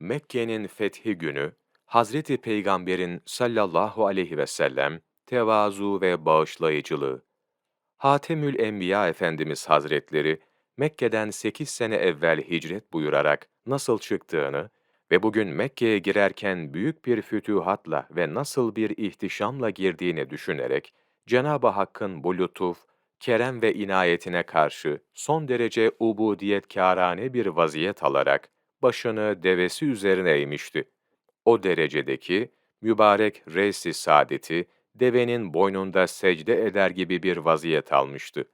Mekke'nin fethi günü, Hazreti Peygamber'in sallallahu aleyhi ve sellem tevazu ve bağışlayıcılığı. Hatemül Enbiya Efendimiz Hazretleri, Mekke'den 8 sene evvel hicret buyurarak nasıl çıktığını ve bugün Mekke'ye girerken büyük bir fütühatla ve nasıl bir ihtişamla girdiğini düşünerek, Cenab-ı Hakk'ın bu lütuf, kerem ve inayetine karşı son derece ubudiyetkârane bir vaziyet alarak başını devesi üzerine eğmişti. O derecedeki mübarek reis-i saadeti devenin boynunda secde eder gibi bir vaziyet almıştı.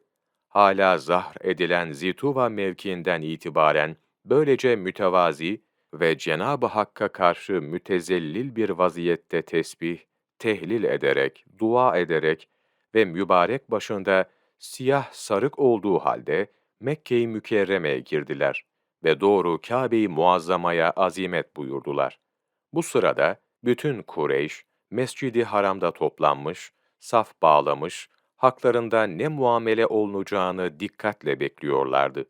Hala zahr edilen Zituva mevkiinden itibaren böylece mütevazi ve Cenab-ı Hakk'a karşı mütezellil bir vaziyette tesbih, tehlil ederek, dua ederek ve mübarek başında siyah sarık olduğu halde Mekke-i Mükerreme'ye girdiler ve doğru Kâbe-i Muazzama'ya azimet buyurdular. Bu sırada bütün Kureyş, Mescidi Haram'da toplanmış, saf bağlamış, haklarında ne muamele olunacağını dikkatle bekliyorlardı.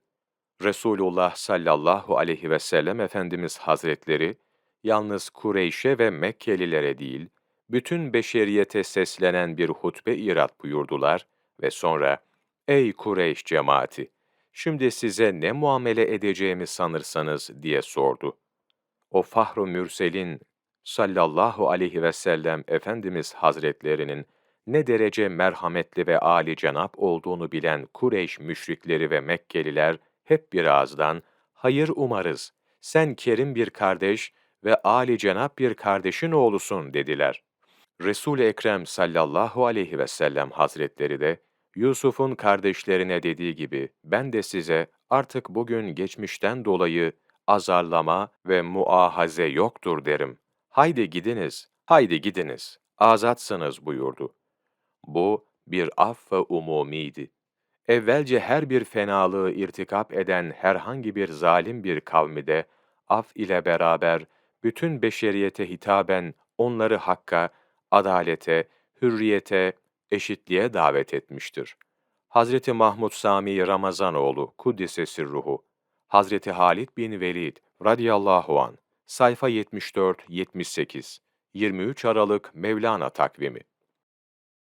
Resulullah sallallahu aleyhi ve sellem Efendimiz Hazretleri, yalnız Kureyş'e ve Mekkelilere değil, bütün beşeriyete seslenen bir hutbe irat buyurdular ve sonra, Ey Kureyş cemaati! Şimdi size ne muamele edeceğimi sanırsanız diye sordu. O Fahru Mürsel'in sallallahu aleyhi ve sellem Efendimiz Hazretlerinin ne derece merhametli ve âli cenap olduğunu bilen Kureyş müşrikleri ve Mekkeliler hep bir ağızdan, hayır umarız, sen kerim bir kardeş ve âli cenap bir kardeşin oğlusun dediler. Resul-i Ekrem sallallahu aleyhi ve sellem Hazretleri de, Yusuf'un kardeşlerine dediği gibi, ben de size artık bugün geçmişten dolayı azarlama ve muahaze yoktur derim. Haydi gidiniz, haydi gidiniz, azatsınız buyurdu. Bu bir affa umumiydi. Evvelce her bir fenalığı irtikap eden herhangi bir zalim bir kavmi de af ile beraber bütün beşeriyete hitaben onları hakka, adalete, hürriyete, eşitliğe davet etmiştir. Hazreti Mahmud Sami Ramazanoğlu Kuddisesi ruhu, Hazreti Halid bin Velid radıyallahu an sayfa 74-78 23 Aralık Mevlana takvimi